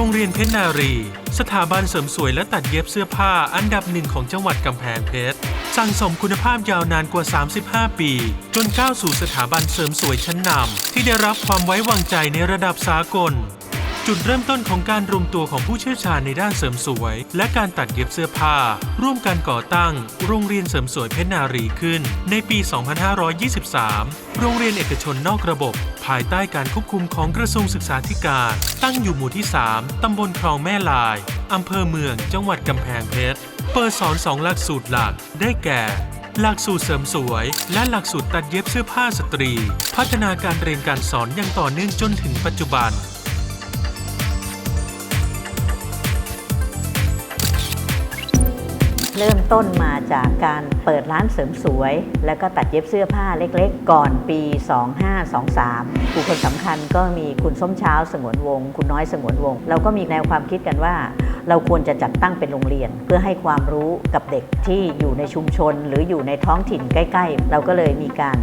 รงเรียนเพชรนารี สถาบันเสริมสวยและตัดเย็บเสื้อผ้าอันดับหนึ่งของจังหวัดกำแพงเพชร สั่งสมคุณภาพยาวนานกว่า 35 ปี จนก้าวสู่สถาบันเสริมสวยชั้นนำที่ได้รับความไว้วางใจในระดับสากล จุดเริ่มต้นของการรวมตัวของผู้เชี่ยวชาญในด้านเสริมสวย และการตัดเย็บเสื้อผ้า ร่วมกันก่อตั้ง โรงเรียนเสริมสวยเพชรนารีขึ้น ในปี 2523 โรงเรียนเอกชนนอกระบบ ภายใต้การควบคุมของกระทรวงศึกษาธิการ ตั้งอยู่หมู่ที่ 3 ตำบลคลองแม่ลายอำเภอเมือง จังหวัดกำแพงเพชร เปิดสอนสองหลักสูตรหลัก ได้แก่ หลักสูตรเสริมสวย และหลักสูตรตัดเย็บเสื้อผ้าสตรี พัฒนาการเรียนการสอนอย่างต่อเนื่องจนถึงปัจจุบัน เริ่มต้นมาจากการเปิดร้านเสริมสวย แล้วก็ตัดเย็บเสื้อผ้าเล็กๆ ก่อนปี 2523ผู้คนสำคัญก็มีคุณส้มเช้าสงวนวงศ์คุณน้อยสงวนวงศ์เราก็มีแนวความคิดกันว่า เราควรจะจัดตั้งเป็นโรงเรียน เพื่อให้ความรู้กับเด็กที่อยู่ในชุมชน หรืออยู่ในท้องถิ่นใกล้ ๆ เราก็เลยมีการ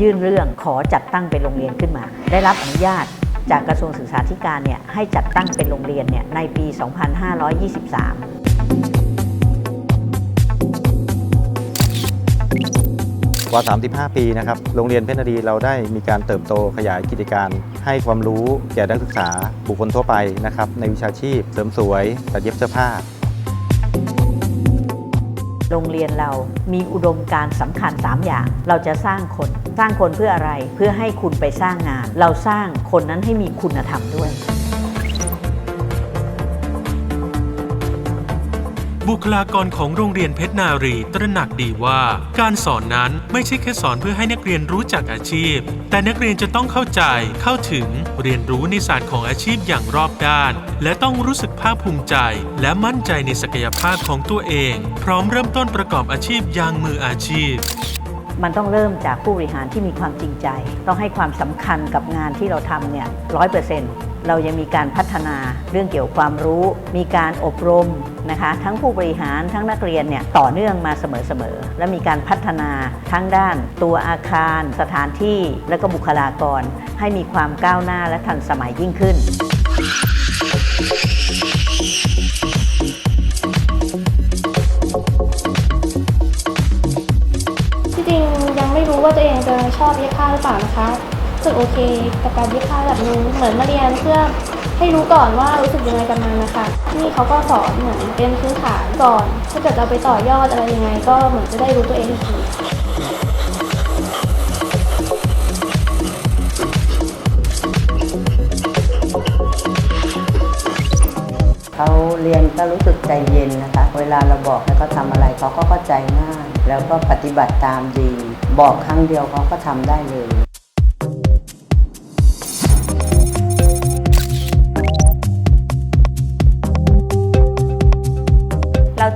ยื่นเรื่องขอจัดตั้งเป็นโรงเรียนขึ้นมา ได้รับอนุญาตจากกระทรวงศึกษาธิการเนี่ยให้จัดตั้งเป็นโรงเรียนเนี่ยในปี 2523 กว่า 35 ปีนะครับ โรงเรียนเพชรนารีเราได้มีการเติบโตขยายกิจการ ให้ความรู้แก่นักศึกษาบุคคลทั่วไปนะครับในวิชาชีพ เสริมสวยตัดเย็บเสื้อผ้า โรงเรียนเรามีอุดมการณ์สำคัญ 3 อย่าง เราจะสร้างคน สร้างคนเพื่ออะไร เพื่อให้คุณไปสร้างงาน เราสร้างคนนั้นให้มีคุณธรรมด้วย บุคลากรของโรงเรียนเพชรนารีตระหนักดีว่า การสอนนั้นไม่ใช่แค่สอนเพื่อให้นักเรียนรู้จักอาชีพ แต่นักเรียนจะต้องเข้าใจเข้าถึงเรียนรู้ในศาสตร์ของอาชีพอย่างรอบด้าน และต้องรู้สึกภาคภูมิใจ และมั่นใจในศักยภาพของตัวเอง พร้อมเริ่มต้นประกอบอาชีพอย่างมืออาชีพมันต้องเริ่มจากผู้บริหารที่มีความจริงใจ ต้องให้ความสำคัญกับงานที่เราทำเนี่ยร้อยเปอร์เซ็นต์เรายังมีการพัฒนาเรื่องเกี่ยวกับความรู้ มีการอบรม นะคะทั้งผู้บริหารทั้งนักเรียนเนี่ยต่อเนื่องมาเสมอๆและมีการพัฒนาทั้งด้าน ตัวอาคาร สถานที่และก็บุคลากร ให้มีความก้าวหน้าและทันสมัยยิ่งขึ้นที่จริงยังไม่รู้ว่าตัวเองจะชอบเย็บผ้าหรือเปล่านะคะรู้สึกโอเคกับการเย็บผ้าแบบนึงเหมือนมาเรียนเพื่อ ให้รู้ก่อนว่ารู้สึกยังไงกับมันนะคะนี่เขาก็สอนเหมือนเป็นพื้นฐานก่อนถ้าเกิดเราไปต่อยอดอะไรยังไง ก็เหมือนจะได้รู้ตัวเองอีกทีเขาเรียนก็รู้สึกใจเย็นนะคะ เวลาเราบอกให้เขาทำอะไรเขาก็เข้าใจง่าย แล้วก็ปฏิบัติตามดี บอกครั้งเดียวเขาก็ทำได้เลย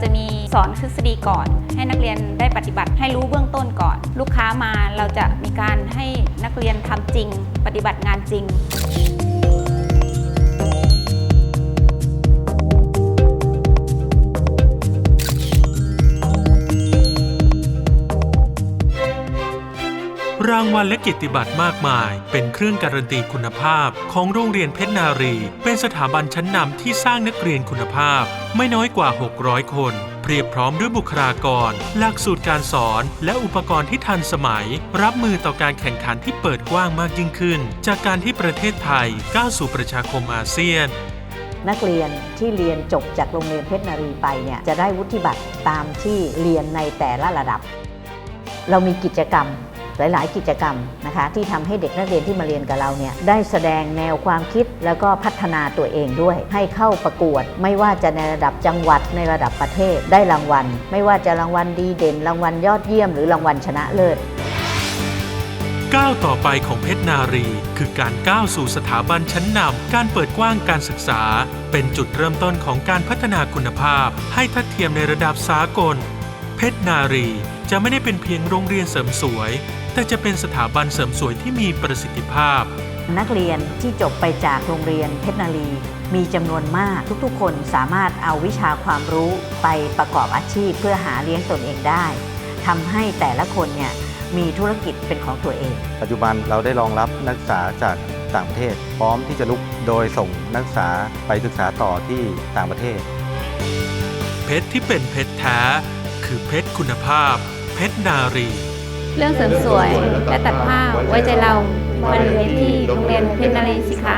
จะมีสอนทฤษฎีก่อน ให้นักเรียนได้ปฏิบัติให้รู้เบื้องต้นก่อน ลูกค้ามาเราจะมีการให้นักเรียนทำจริง ปฏิบัติงานจริง รางวัลและกียรติบัตรมากมาย เป็นเครื่องการันตีคุณภาพ ของโรงเรียนเพชรนารี เป็นสถาบันชั้นนำที่สร้างนักเรียนคุณภาพ ไม่น้อยกว่า 600 คนเพียบพร้อมด้วยบุคลากร หลักสูตรการสอน และอุปกรณ์ที่ทันสมัย รับมือต่อการแข่งขันที่เปิดกว้างมากยิ่งขึ้น จากการที่ประเทศไทยก้าวสู่ประชาคมอาเซียน นักเรียนที่เรียนจบจากโรงเรียนเพชรนารีไปเนี่ยจะได้วุฒิบัตรตามที่เรียนในแต่ละระดับ เรามีกิจกรรม หลาย ๆ กิจกรรมนะคะที่ทำให้เด็กนักเรียนที่มาเรียนกับเราเนี่ยได้แสดงแนวความคิดแล้วก็พัฒนาตัวเองด้วย ให้เข้าประกวด ไม่ว่าจะในระดับจังหวัดในระดับประเทศได้รางวัล ไม่ว่าจะรางวัลดีเด่น รางวัลยอดเยี่ยมหรือรางวัลชนะเลิศก้าวต่อไปของเพชรนารี คือการก้าวสู่สถาบันชั้นนำการเปิดกว้างการศึกษา เป็นจุดเริ่มต้นของการพัฒนาคุณภาพ ให้ทัดเทียมในระดับสากล เพชรนารีจะไม่ได้เป็นเพียงโรงเรียนเสริมสวย แต่จะเป็นสถาบันเสริมสวยที่มีประสิทธิภาพ นักเรียนที่จบไปจากโรงเรียนเพชรนารีมีจำนวนมากทุกๆ คนสามารถเอาวิชาความรู้ไปประกอบอาชีพเพื่อหาเลี้ยงตนเองได้ทำให้แต่ละคนเนี่ยมีธุรกิจเป็นของตัวเอง ปัจจุบันเราได้รองรับนักศึกษาจากต่างประเทศ พร้อมที่จะลุกโดยส่งนักศึกษาไปศึกษาต่อที่ต่างประเทศ เพชรที่เป็นเพชรแท้ คือเพชรคุณภาพ เพชรนารี เรื่องเสริมสวยและตัดผ้าไว้ใจเรามาเรียนที่โรงเรียนเพชรนารีสิคะ